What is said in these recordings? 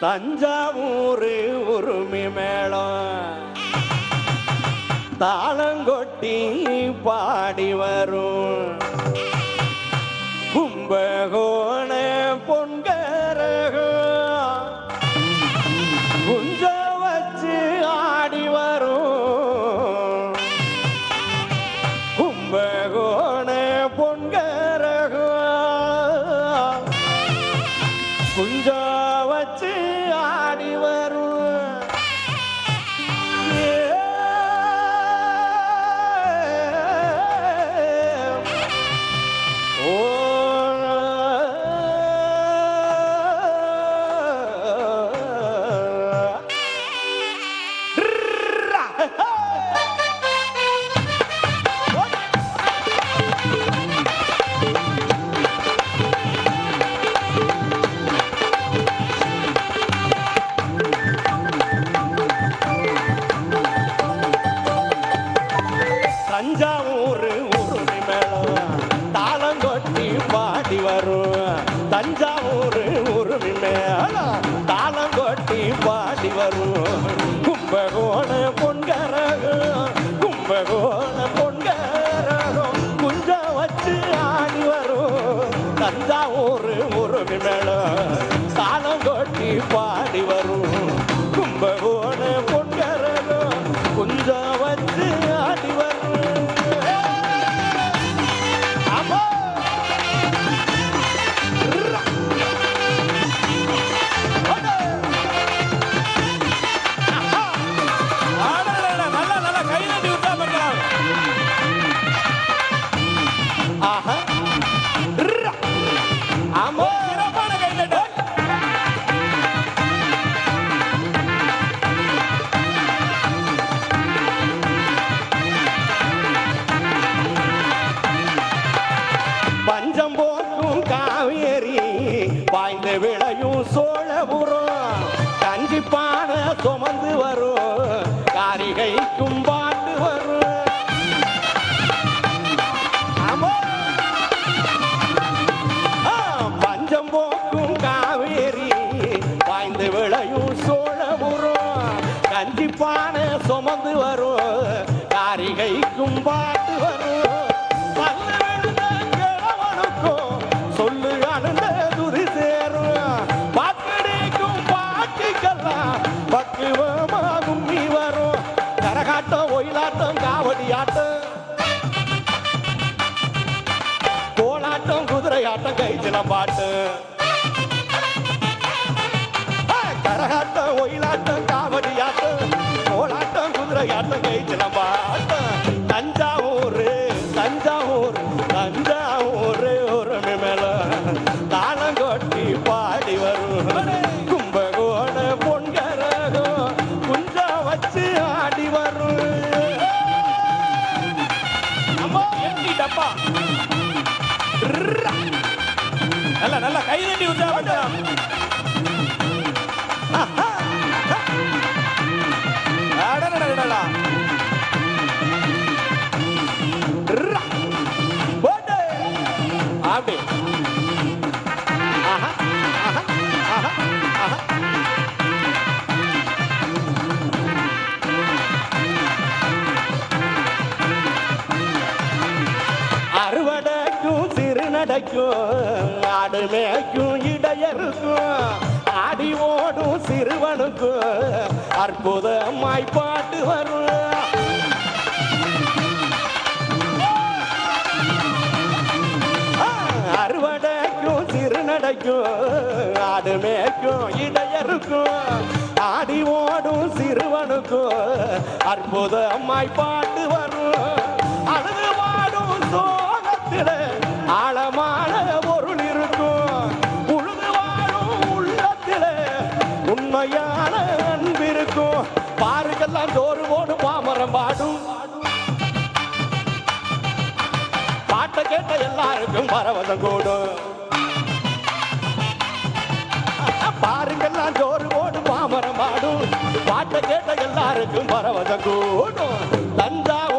தஞ்சாவூர் உருமி மேளம். தாளங்கொட்டி பாடி வரும். கும்பகோண பொன்கரகம் குஞ்ச வச்சு ஆடி வரும். கும்பகோண பொன்கரகம் குஞ்ச தஞ்சாவூர் உருவி மேளம் தாளம் கொட்டி பாடி வரும். கும்பகோண பொன்கரகம் கும்பகோண பொன்கரகம் குஞ்ச வச்சு ஆடி வரும். தஞ்சாவூர் உருவி மேளம் தாளம் கொட்டி பாடி வரும். கும்பகோண பொன்கரகம் குஞ்சா பாய்ந்து விளையும் சோழபுரம் கஞ்சிப்பான சுமந்து வரும் காரிகைக்கும் பாட்டு வரும் பல்லு கிழவனுக்கும் சொல்லு அழுந்த துதி சேரும் பாக்கடிக்கும் பாட்டிக்கெல்லாம் பக்குவமா கும்மி வரும் கரகாட்டம் ஒயிலாட்டம் காவடி ஆட்டம். கோலாட்டம் குதிரையாட்டம் கைச்சில பாட்டு. கோலாட்டம் குதிரையாட்டம் கைச்சில பாட்டு தஞ்சாவூர் தஞ்சாவூர் தஞ்சாவூர் ஒரு மேல தாளம் கொட்டி பாடி வரும். கும்பகோண பொன்கரகம் குஞ்சா வச்சு ஆடி வரும். டப்பா. நல்லா நல்லா கை தட்டி விட்டா கிடைக்கும் ஆடு மேய்க்கும் இடையருக்கும். ஆடி ஓடும் சிறுவனுக்கும் அற்புதமாய் பாட்டு வரும். அறுவடைக்கும் சிறுநடைக்கும் ஆடு மேய்க்கும் இடையருக்கும் ஆடி ஓடும் சிறுவனுக்கும் அற்புதமாய் பாட்டு வரும். அழுது வாடும் சோகத்தில ஆழமான பொருள் இருக்கும் உழுது வாழும் உள்ளத்தில உண்மையான அன்பு இருக்கும் பாருக்கெல்லாம் சோறு போடு பாமரம் பாடும். பாட்டை கேட்ட எல்லாருக்கும் பரவசம் கூடும். பாருங்கெல்லாம் ஜோறு ஓடு பாமரம் பாடும். பாட்டை கேட்ட எல்லாருக்கும் பரவசம் கூடும். தஞ்சாவூர்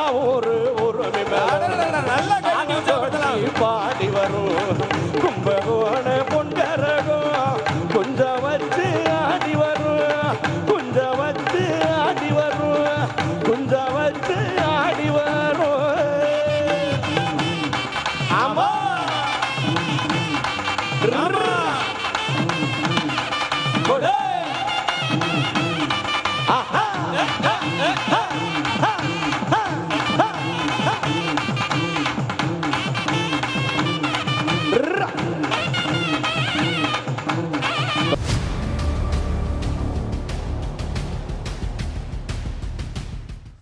தான் ஒரு உருவம் பாடி வரும். கும்பகோண